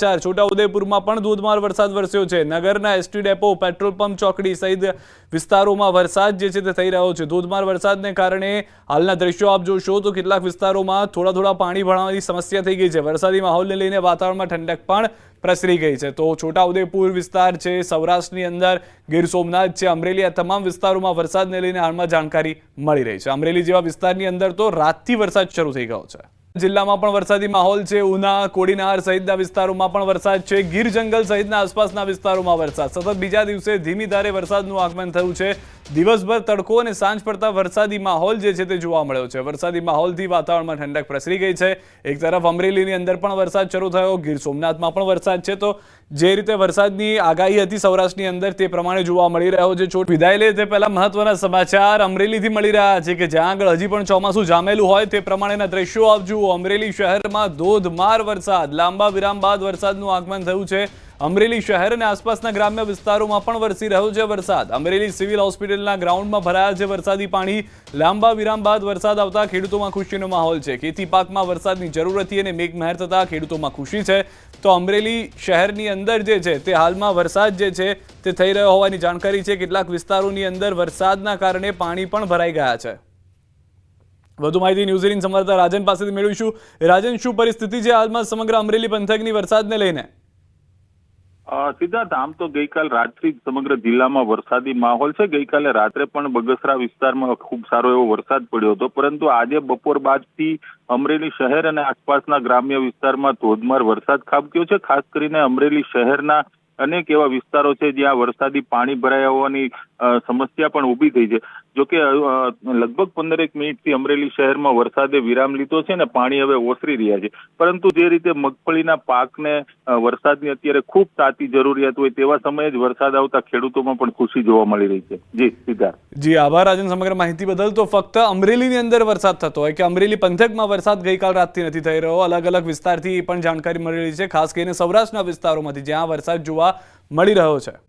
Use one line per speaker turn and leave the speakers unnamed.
ચાર, છોટાઉદેપુરમાં પણ ધોધમાર વરસાદ વરસ્યો છે. નગરના એસટી ડેપો, પેટ્રોલ પંપ ચોકડી સહિત વિસ્તારોમાં વરસાદ જે છે તે થઈ રહ્યો છે. ધોધમાર વરસાદને કારણે હાલના દ્રશ્યો આપ જોશો તો કેટલાક વિસ્તારોમાં થોડા થોડા પાણી ભરાવાની સમસ્યા થઈ ગઈ છે. વરસાદી માહોલને લઈને વાતાવરણમાં ઠંડક પણ પ્રસરી ગઈ છે. તો છોટાઉદેપુર વિસ્તાર છે, સૌરાષ્ટ્રની અંદર ગીર સોમનાથ છે, અમરેલી આ તમામ વિસ્તારોમાં વરસાદને લઈને હાલમાં જાણકારી મળી રહી છે. અમરેલી જેવા વિસ્તારની અંદર તો રાતથી વરસાદ શરૂ થઈ ગયો છે. જિલ્લામાં પણ વરસાદી માહોલ છે. ઉના, કોડીનાર સહિતના વિસ્તારોમાં પણ વરસાદ છે. ગીર જંગલ સહિતના આસપાસના વિસ્તારોમાં વરસાદ. સતત બીજા દિવસે ધીમી ધારે વરસાદનું આગમન થયું છે. દિવસભર તડકો અને સાંજ પડતા વરસાદી માહોલ જે છે તે જોવા મળ્યો છે. વરસાદી માહોલથી વાતાવરણમાં ઠંડક પ્રસરી ગઈ છે. એક તરફ અમરેલીની અંદર પણ વરસાદ શરૂ થયો. ગીર સોમનાથમાં પણ વરસાદ છે. તો જે રીતે વરસાદની આગાહી હતી સૌરાષ્ટ્રની અંદર તે પ્રમાણે જોવા મળી રહ્યો છે. છોટ વિદાય લે તે પહેલા મહત્વના સમાચાર અમરેલીથી મળી રહ્યા છે કે જ્યાં આગળ હજી પણ ચોમાસું જામેલું હોય તે પ્રમાણેના દ્રશ્યો આપજો અમરેલી શહેરમાં ધોધમાર વરસાદ, લાંબા વિરામ બાદ વરસાદનું આગમન થયું છે. અમરેલી શહેર અને આસપાસના ગ્રામ્ય વિસ્તારોમાં પણ વરસી રહ્યો છે વરસાદ. અમરેલી સિવિલ હોસ્પિટલના ગ્રાઉન્ડમાં ભરાયા છે વરસાદી પાણી. લાંબા વિરામ બાદ વરસાદ આવતા ખેડૂતોમાં ખુશીનો માહોલ છે. ખેતી પાકમાં વરસાદની જરૂર હતી અને મેઘમહેર થતા ખેડૂતોમાં ખુશી છે. તો અમરેલી શહેરની અંદર જે છે તે હાલમાં વરસાદ જે છે તે થઈ રહ્યો હોવાની જાણકારી છે. કેટલાક વિસ્તારોની અંદર વરસાદના કારણે પાણી પણ ભરાઈ ગયા છે. વધુ માહિતી ન્યૂઝ એટીન સંવાદદાતા રાજન પાસેથી મેળવીશું. રાજન, શું પરિસ્થિતિ છે હાલમાં સમગ્ર અમરેલી પંથકની વરસાદને લઈને?
સિદ્ધાર્થ, આમ તો ગઈકાલ રાતથી સમગ્ર જિલ્લામાં વરસાદી માહોલ છે. ગઈકાલે રાત્રે પણ બગસરા વિસ્તારમાં ખૂબ સારો એવો વરસાદ પડ્યો હતો. પરંતુ આજે બપોર બાદથી અમરેલી શહેર અને આસપાસના ગ્રામ્ય વિસ્તારમાં ધોધમાર વરસાદ ખાબક્યો છે. ખાસ કરીને અમરેલી શહેરના અનેક એવા વિસ્તારો છે જ્યાં વરસાદી પાણી ભરાયા હોવાની સમસ્યા પણ ઊભી થઈ છે. જોકે લગભગ પંદરેક મિનિટથી અમરેલી શહેરમાં વરસાદે વિરામ લીધો છે ને પાણી હવે ઓસરી રહ્યા છે. પરંતુ જે રીતે મગફળીના પાકને વરસાદની અત્યારે ખૂબ તાતી જરૂરિયાત હોય તેવા સમયે જ વરસાદ આવતા ખેડૂતોમાં પણ ખુશી જોવા મળી રહી છે. જી, સિદ્ધાર્થ.
જી, આભાર રાજન સમગ્ર માહિતી બદલ. તો ફક્ત અમરેલીની અંદર વરસાદ થતો હોય કે અમરેલી પંથકમાં વરસાદ ગઈકાલ રાતથી નથી થઈ રહ્યો અલગ અલગ વિસ્તારથી પણ જાણકારી મળી રહી છે, ખાસ કરીને સૌરાષ્ટ્રના વિસ્તારોમાંથી, જ્યાં વરસાદ મળી રહ્યો છે.